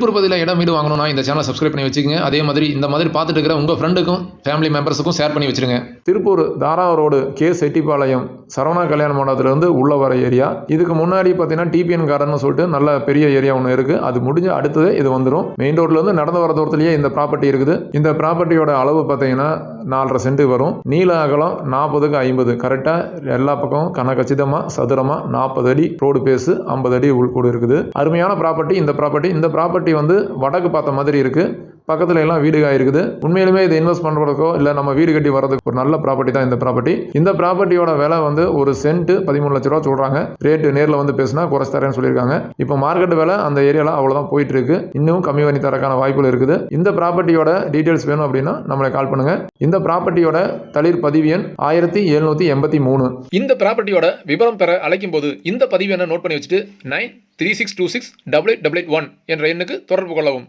திருப்பூர் பகுதியில் இடம் வீடு வாங்கணும்னா இந்த சேனலை சப்ஸ்கிரைப் பண்ணி வச்சுக்கோங்க. அதே மாதிரி இந்த மாதிரி பார்த்துட்டு இருக்கிற உங்கள் ஃப்ரெண்டுக்கும் ஃபேமிலி மெம்பர்ஸுக்கும் ஷேர் பண்ணி வச்சிருங்க. திருப்பூர் தாரா ரோடு கே செட்டிப்பாளையம் சரவணா கல்யாண மண்டபத்திலேருந்து உள்ள வர ஏரியா. இதுக்கு முன்னாடி பார்த்தீங்கன்னா டிபிஎன் கார்டன் சொல்லிட்டு நல்ல பெரிய ஏரியா ஒன்று இருக்குது அது முடிஞ்ச அடுத்தது இது வந்துடும் மெயின் ரோட்லேருந்து நடந்து வர தூரத்துலேயே இந்த ப்ராப்பர்ட்டி இருக்குது. இந்த ப்ராப்பர்ட்டியோட அளவு பார்த்தீங்கன்னா நாலரை சென்ட் வரும். நீள அகலம் நாற்பதுக்கு ஐம்பது. கரெக்டாக எல்லா பக்கமும் கனகச்சிதமாக சதுரமாக நாற்பது அடி ரோடு பேஸு ஐம்பது அடி உள்கூடு இருக்குது. அருமையான ப்ராப்பர்ட்டி இந்த ப்ராப்பர்ட்டி இந்த ப்ராப்பர்ட்டி வந்து வடக்கு பார்த்த மாதிரி இருக்குது பக்கத்துல எல்லாம் வீடுகள் இருக்குது உண்மையிலுமே இதை இன்வெஸ்ட் பண்ணுறதுக்கோ இல்லை நம்ம வீடு கட்டி வர்றதுக்கு ஒரு நல்ல ப்ராப்பர்ட்டி தான் இந்த ப்ராப்பர்ட்டி இந்த ப்ராப்பர்ட்டியோட விலை வந்து ஒரு சென்ட் பதிமூணு லட்ச ரூபா சொல்கிறாங்க ரேட்டு நேரில் வந்து பேசினா குறைச்சு தரேன்னு சொல்லியிருக்காங்க. இப்போ மார்க்கெட் விலை அந்த ஏரியாவில் அவ்வளோதான் போயிட்டு இருக்கு இன்னும் கம்மி பண்ணி தரக்கான வாய்ப்புகள் இருக்குது. இந்த ப்ராப்பர்ட்டியோட டீட்டெயில்ஸ் வேணும் அப்படின்னா நம்மளை கால் பண்ணுங்க. இந்த ப்ராப்பர்ட்டியோட தளிர் பதிவு எண் ஆயிரத்தி எழுநூற்றி எண்பத்தி மூணு. இந்த ப்ராப்பர்ட்டியோட விவரம் பெற அழைக்கும் போது இந்த பதிவு என்ன நோட் பண்ணி வச்சுட்டு nine three six two six double eight double eight one என்ற எண்ணுக்கு தொடர்பு கொள்ளவும்.